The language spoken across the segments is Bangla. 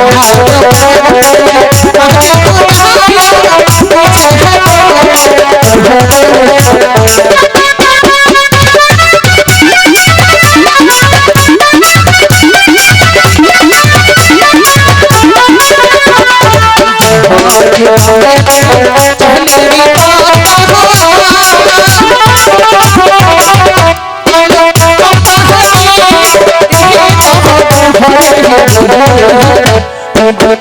কে আমার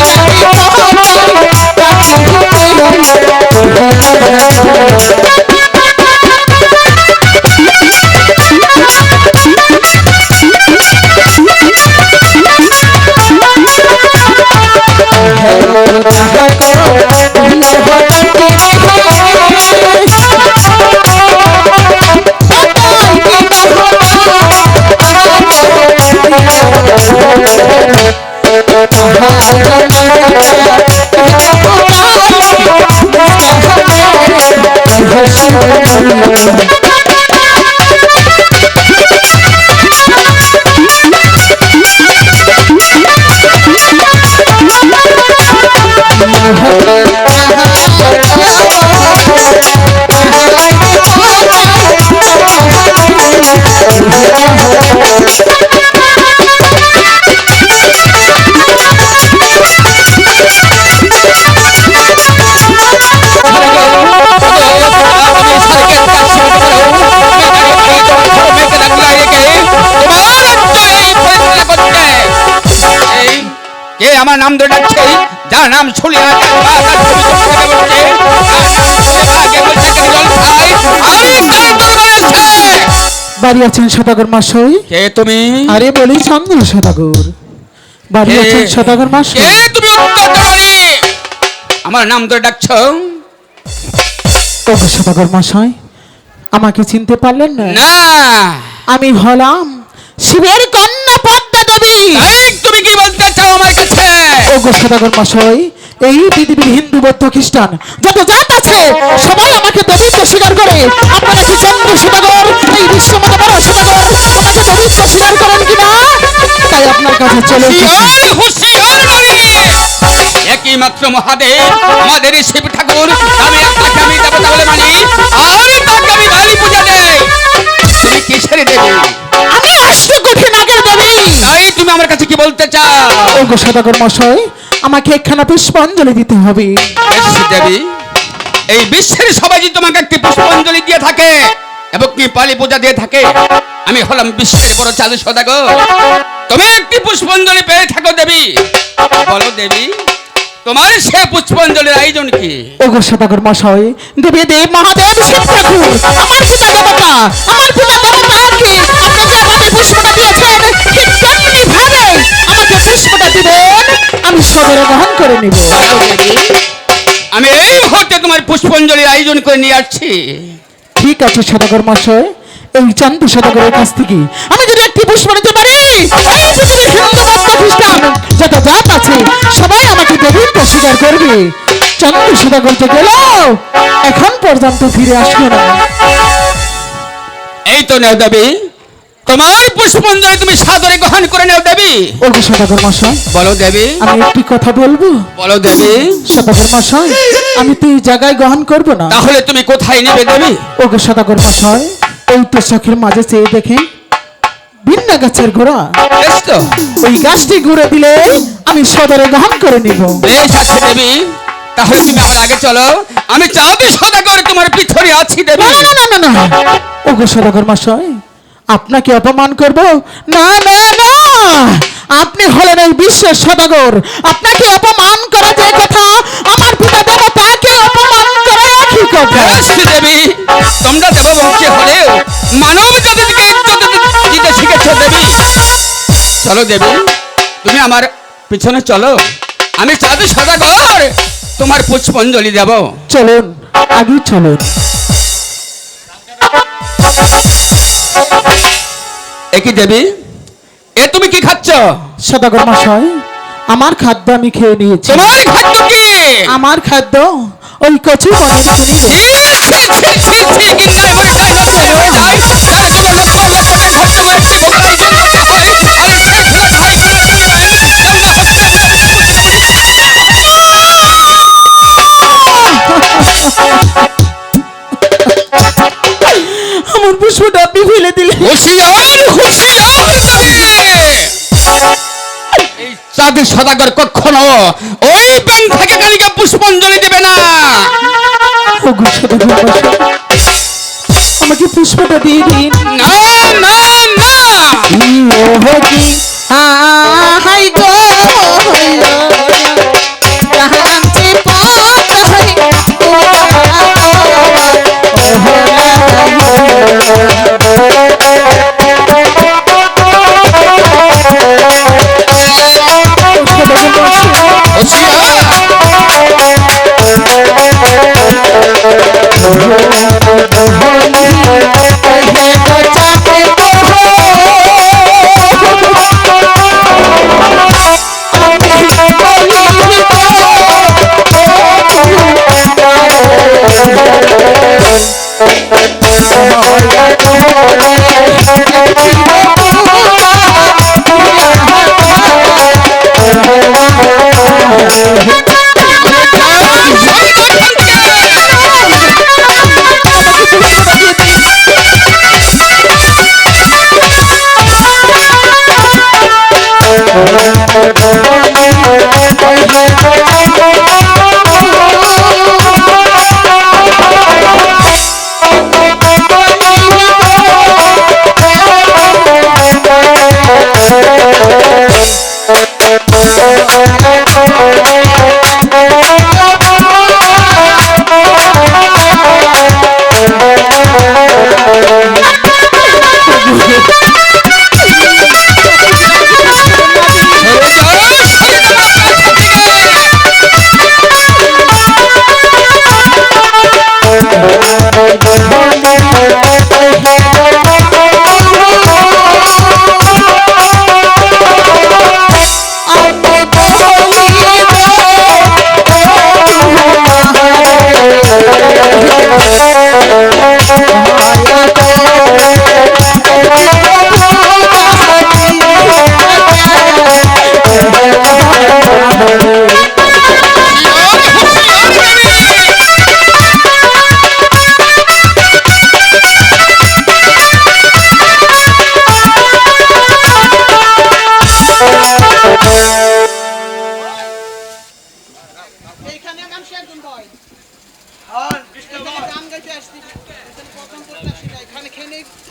যার নাম শুনলে না তার পা তার ছবি চোখে বলছে যার নাম এসে বাড়ি আছেন সদাগর মশাই কে তুমি? আরে বলি চন্দ্র সদাগর। বাড়ি আছেন সদাগর কে তুমি আমার নাম ধরে ডাকছো? ওগো সদাগর মশাই আমাকে চিনতে পারলেন না? না। আমি হলাম শিবের কন্যা। পদ্মা দেবী তুমি কি বলতে চাও আমার কাছে? ওগো সদাগর মশাই এই পৃথিবীর হিন্দু বৌদ্ধ খ্রিস্টান যত জাত আছে সবাই আমাকে দেবীত্ব স্বীকার করে। আপনারা কি চন্দ্র সদাগর? এই বিশ্বমত বড় সদাগর আমাকে দেবীত্ব স্বীকার করেন কিনা? তাই আপনার কাছে চলে এসেছি। বাড়ি। একই মাত্র মহাদেব আমাদের শিব ঠাকুর আমি আপনাকে আমি দেবতা সদাগর মশাই আমাকে একখানা পুষ্পাঞ্জলি দিতে হবে। দেবী। এই বিশ্বের সবাই যদি তোমাকে একটি পুষ্পাঞ্জলি দিয়ে থাকে এবং কি পালি পূজা দিয়ে থাকে আমি হলাম বিশ্বের বড় চাঁদ সদাগর। তুমি একটি পুষ্পাঞ্জলি পেয়ে থাকো দেবী। বলো দেবী তোমার সে পুষ্পাঞ্জলির আয়োজন কি? ওগো সদাগর মশাই দেবী দেব মহাদেব শিব ঠাকুর করে নিব। আমি এই মুহূর্তে তোমার পুষ্পাঞ্জলির আয়োজন করে নিয়ে আসছি। ঠিক আছে সদাগর মশাই এই চান্দ সদাগরের কাছ থেকে। আমি যদি একটি পুষ্প নিতে পারি এই পৃথিবীর হিন্দু বৌদ্ধ খ্রিস্টান যত জাত আছে সবাই আমাকে দেবীত্ব স্বীকার করবে। চন্দ্র সদাগর যে গেল এখন পর্যন্ত ফিরে আসলো না। এই তো নেও দেবী। তোমার পুষ্পাঞ্জলি তুমি সাদরে গ্রহণ করে নেও দেবী। ওগো সদাগর মশাই বলো দেবী। আমি একটি কথা বলব? বলো দেবী। সদাগর মশাই আমি তো এই জায়গায় গ্রহণ করব না। তাহলে তুমি কোথায় নেবে দেবী? ওগো সদাগর মশাই এই তো চোখের মাঝে চেয়ে দেখেন ভিন্ন গাছের গোড়া। বেশ তো। ওই গাছটি ঘুরে দিলে আমি সদরে গ্রহণ করে নিব। বেশ আছে দেবী। তাহলে তুমি আমার আগে চলো। আমি চাঁদ সদা করে তোমার পিছনে আছি দেবী। না না না না না ওগো সদাগর মশাই আপনাকে অপমান করব? না না না! আপনি হলেন এই বিশ্বের সদাগর। আপনাকে অপমান করা যে কথা আমার পিতা দেবতাকে অপমান করা একই কথা? বেশ দেবী তোমরা দেববংশী হলেও মানব জাতিকে দিতে শিখেছো দেবী। চলো দেবী তুমি আমার পিছনে চলো। আমি চাঁদ সদাগর তোমার পুষ্পাঞ্জলি দেব। চলুন আগে চলুন। একই দেবী এ তুমি কি খাচ্ছ সদাগর মশাই আমার খাদ্য আমি খেয়ে নিয়েছি তোমার খাদ্য কি আমার খাদ্য ওই কচু পনির পুষ্পটা আপনি ফেলে দিলে। হুশিয়ার হুশিয়ার। এই চাঁদের সদাগর কখনো ওই ব্যাং থেকে কালিকা পুষ্পাঞ্জলি দেবে না। আমাকে পুষ্পটা দিয়ে দিন। না।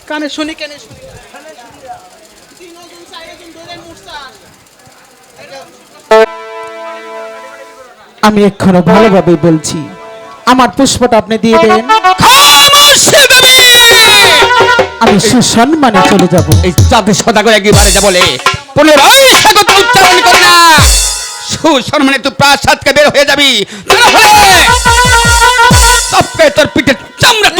কানে শুনি, কেনে আমি এক্ষণে ভালোভাবে বলছি, আমার পুষ্পটা আপনি দিয়ে দেন। আমি সুসম্মানে চলে যাব। এই চাঁদের সদাগর একবারে যা বলে পুনরায় স্বাগত উচ্চারণ করে না। সুসম্মানে তুই প্রাসাদকে বের হয়ে যাবি। তা না সবকে তোর পিঠে চামড়া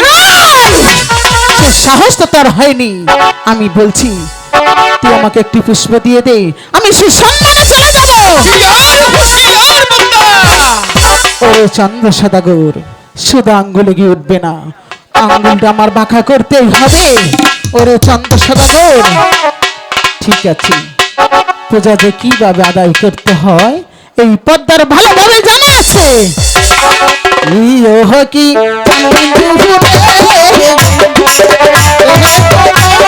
সাহস তো তার হয়নি। আমি বলছি, তুই আমাকে একটি পুষ্প দিয়ে দে, আমি সুসম্মানে চলে যাব। ওরে চন্দ্র সদাগর শুধু আঙ্গুলে গিয়ে উঠবে না, আঙ্গুলটা আমার বাঁকা করতেই হবে। ওরে চন্দ্র সদাগর ঠিক আছে, পূজা যে কীভাবে আদায় করতে হয়, এই পদ্মার ভালোভাবে জানা আছে। ইহ কি আমি দেখেছি সত্যি এ ও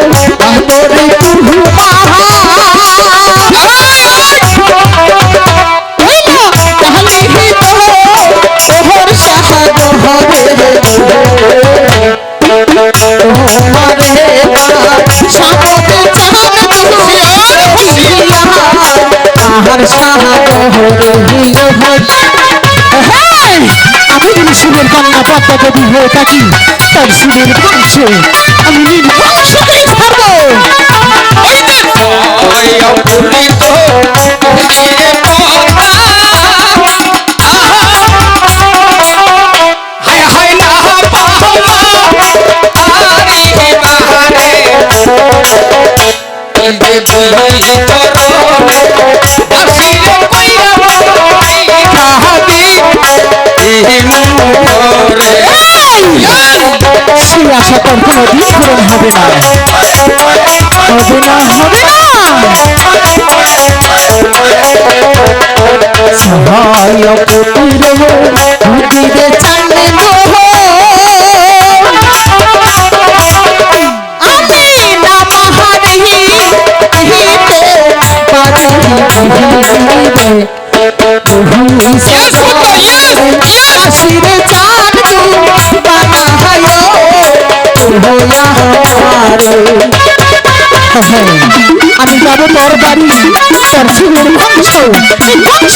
দেবী হয়ে থাকি তার শিবের বংশ আমি নির্বংশ করে হবে না হবে না হবে না সহায় পুতির পুতিরে আমি যাব তোর বাড়ি তোর শিবের বংশ বংশ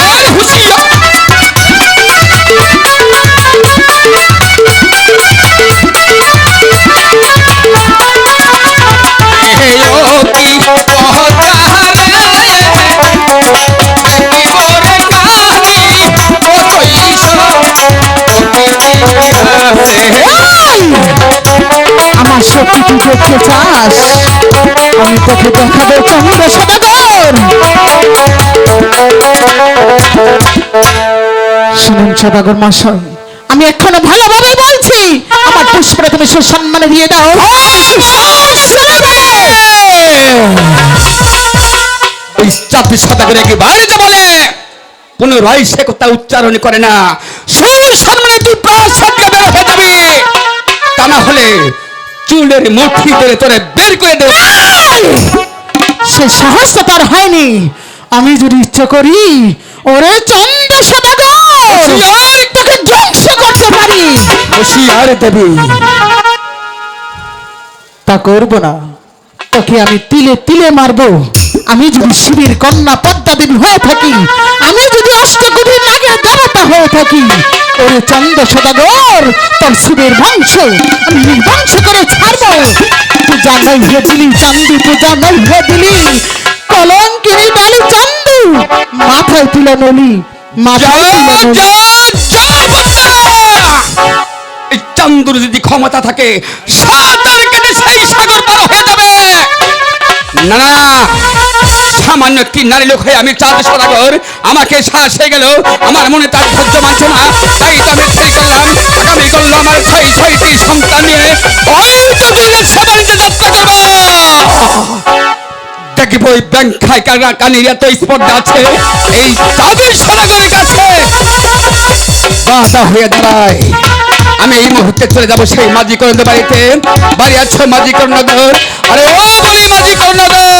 তুই চাস? আমি তোকে দেখাবো চন্দ্র সদাগর? শুনুন সদাগর আমি এখনও ভালোভাবে বলছি, আমার পুষ্পটা তুমি সুসম্মানে দিয়ে দাও। চাপি বাড়িতে বলে পুনরায় সে কথা উচ্চারণ করে না। সুসম্মানে তুই প্রাসাদ থেকে বের হয়ে যাবি। তা না হলে চুলের মুঠি ধরে তোরে বের করে দেবো। সে সাহস তো তার হয়নি। আমি যদি ইচ্ছে করি ওরে চন্দ্র সদাগর তোকে ধ্বংস করতে পারি। হুশিয়ার দেবী। তা করব না। তোকে আমি তিলে তিলে মারবো। আমি যদি শিবির কন্যা পদ্মা দেবী হয়ে থাকি আমি যদি অষ্টকোটির নাগের দেবতা হয়ে থাকি। ওরে চন্দ্র সদাগর তোর শিবের বংশ আমি নির্বংশ করে ছাড়বো। পূজা নাই হয়ে দিলি চান্দি পূজা নাই হয়ে দিলি। কলঙ্কিনী বালি চান্দু মাথায় তুলে নলি মাথায় চান্দুর যদি ক্ষমতা থাকে সাঁতার কেটে সেই সাগর পার হয়ে যাবে। না। সামান্য একটি নারী লোক হয়ে আমি চাঁদ সদাগর আমাকে শ্বাস হয়ে গেল। আমার মনে তার ধৈর্য মানছে না তাই তো আমি ঠিক করলাম। আগামী করল আমার ছয় ছয়টি সন্তান নিয়ে। দেখব ওই ব্যাংক কানির এত স্পর্ধা আছে। এই চাঁদের কাছে বাধা হয়ে দাঁড়ায়। আমি এই মুহূর্তে চলে যাব সেই মাঝি কর্ণদের বাড়িতে। বাড়ি আছে মাঝি কর্ণধর আরে ও বলি মাঝি কর্ণধর